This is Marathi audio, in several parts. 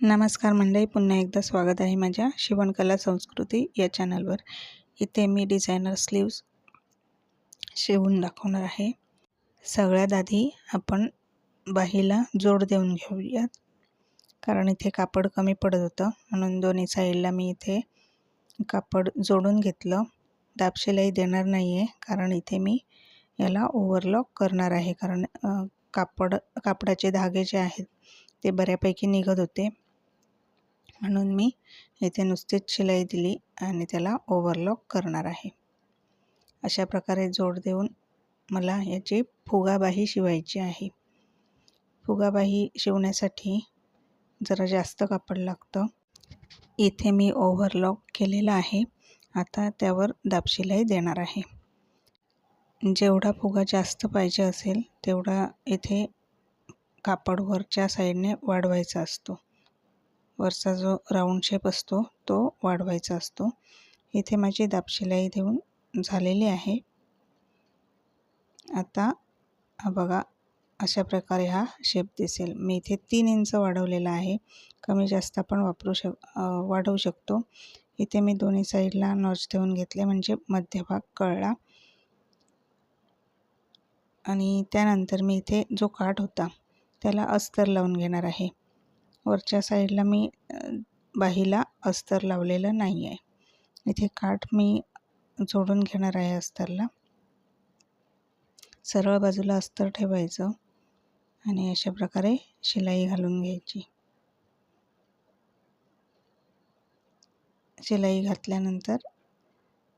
नमस्कार मंडळी पुन्हा एकदा स्वागत आहे माझ्या शिवणकला संस्कृती या चॅनलवर. इथे मी डिझायनर स्लीव्स शिवून दाखवणार आहे. सगळ्यात आधी आपण बाहीला जोड देऊन घेऊयात. कारण इथे कापड कमी पडत होतं म्हणून दोन्ही साईडला मी इथे कापड जोडून घेतलं. दाबशिलाई देणार नाही आहे कारण इथे मी याला ओव्हरलॉक करणार आहे. कारण कापड कापडाचे धागे जे आहेत ते बऱ्यापैकी निघत होते. म्हणून मी इथे नुसतीच शिलाई दिली आणि त्याला ओव्हरलॉक करणार आहे. अशा प्रकारे जोड देऊन मला याची फुगाबाही शिवायची आहे. फुगाबाही शिवण्यासाठी जरा जास्त कापड लागतं. इथे मी ओव्हरलॉक केलेलं आहे. आता त्यावर दाबशिलाई देणार आहे. जेवढा फुगा जास्त पाहिजे असेल तेवढा इथे कापड वरच्या साईडने वाढवायचा असतो. वरचा जो राऊंड शेप असतो तो वाढवायचा असतो. इथे माझी दापशिलाई देऊन झालेली आहे. आता हा बघा अशा प्रकारे हा शेप दिसेल. मी इथे तीन इंच वाढवलेला आहे. कमी जास्त आपण वापरू शक वाढवू शकतो. इथे मी दोन्ही साईडला नॉच देऊन घेतले म्हणजे मध्यभाग कळला. आणि त्यानंतर मी इथे जो काठ होता त्याला अस्तर लावून घेणार आहे. वरच्या साईडला मी बाहीला अस्तर लावलेलं नाही आहे इथे काठ मी जोडून घेणार आहे अस्तरला. सरळ बाजूला अस्तर ठेवायचं आणि अशा प्रकारे शिलाई घालून घ्यायची. शिलाई घातल्यानंतर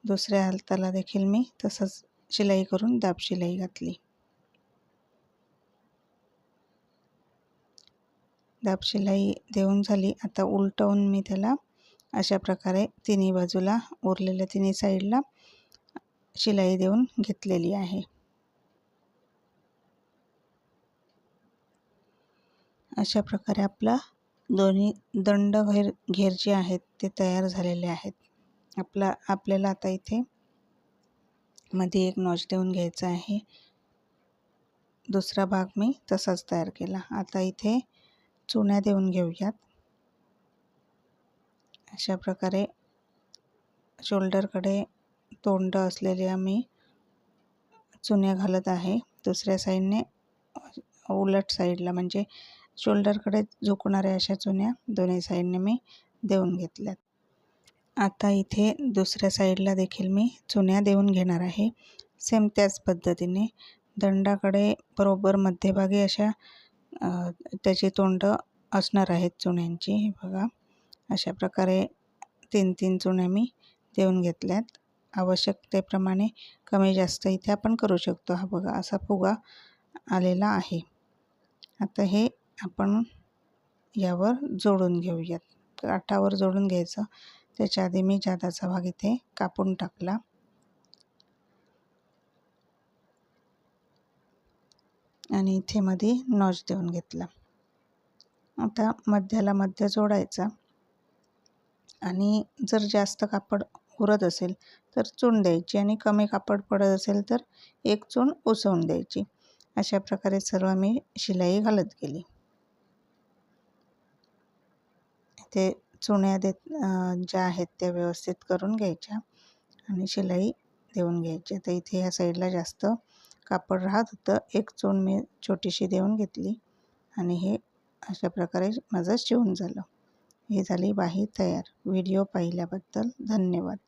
दुसऱ्या हाताला देखील मी तसंच शिलाई करून दाब शिलाई घातली. दाब शिलाई देऊन झाली. आता उलटवून मी त्याला अशा प्रकारे तिन्ही बाजूला उरलेल्या तिन्ही साईडला शिलाई देऊन घेतलेली आहे. अशा प्रकारे आपला दोन्ही दंड घेर घेर जे आहेत ते तयार झालेले आहेत. आपला आपल्याला आता इथे मध्ये एक नॉच देऊन घ्यायचा आहे. दुसरा भाग मी तसाच तयार केला. आता इथे चुन्या देऊन घेऊयात. अशा प्रकारे शोल्डरकडे तोंड असलेल्या मी चुन्या घालत आहे. दुसऱ्या साईडने उलट साईडला म्हणजे शोल्डरकडे झुकणाऱ्या अशा चुन्या दोन्ही साईडने मी देऊन घेतल्यात. आता इथे दुसऱ्या साईडला देखील मी चुन्या देऊन घेणार आहे. सेम त्याच पद्धतीने दंडाकडे बरोबर मध्यभागी अशा त्याची तोंड असणार आहेत चुण्यांची हे बघा. अशा प्रकारे तीन तीन चुण्या मी देऊन घेतल्यात. आवश्यकतेप्रमाणे कमी जास्त इथे आपण करू शकतो. हा बघा असा फुगा आलेला आहे. आता हे आपण यावर जोडून घेऊयात. काठावर जोडून घ्यायचं. त्याच्या आधी मी जादाचा भाग इथे कापून टाकला. आणि इथे मध्ये नॉच देऊन घेतला. आता मध्याला मध्य जोडायचा. आणि जर जास्त कापड उरत असेल तर चून द्यायची आणि कमी कापड पडत असेल तर एक चून उसवून द्यायची. अशा प्रकारे सर्व मी शिलाई घालत गेली. ते चुण्या देत ज्या आहेत त्या व्यवस्थित करून घ्यायच्या आणि शिलाई देऊन घ्यायची. तर इथे ह्या साईडला जास्त कापड राहत होतं. एक चून मी छोटीशी देऊन घेतली आणि हे अशा प्रकारे माझं शिवून झालं. ही झाली बाही तयार. व्हिडिओ पाहिल्याबद्दल धन्यवाद.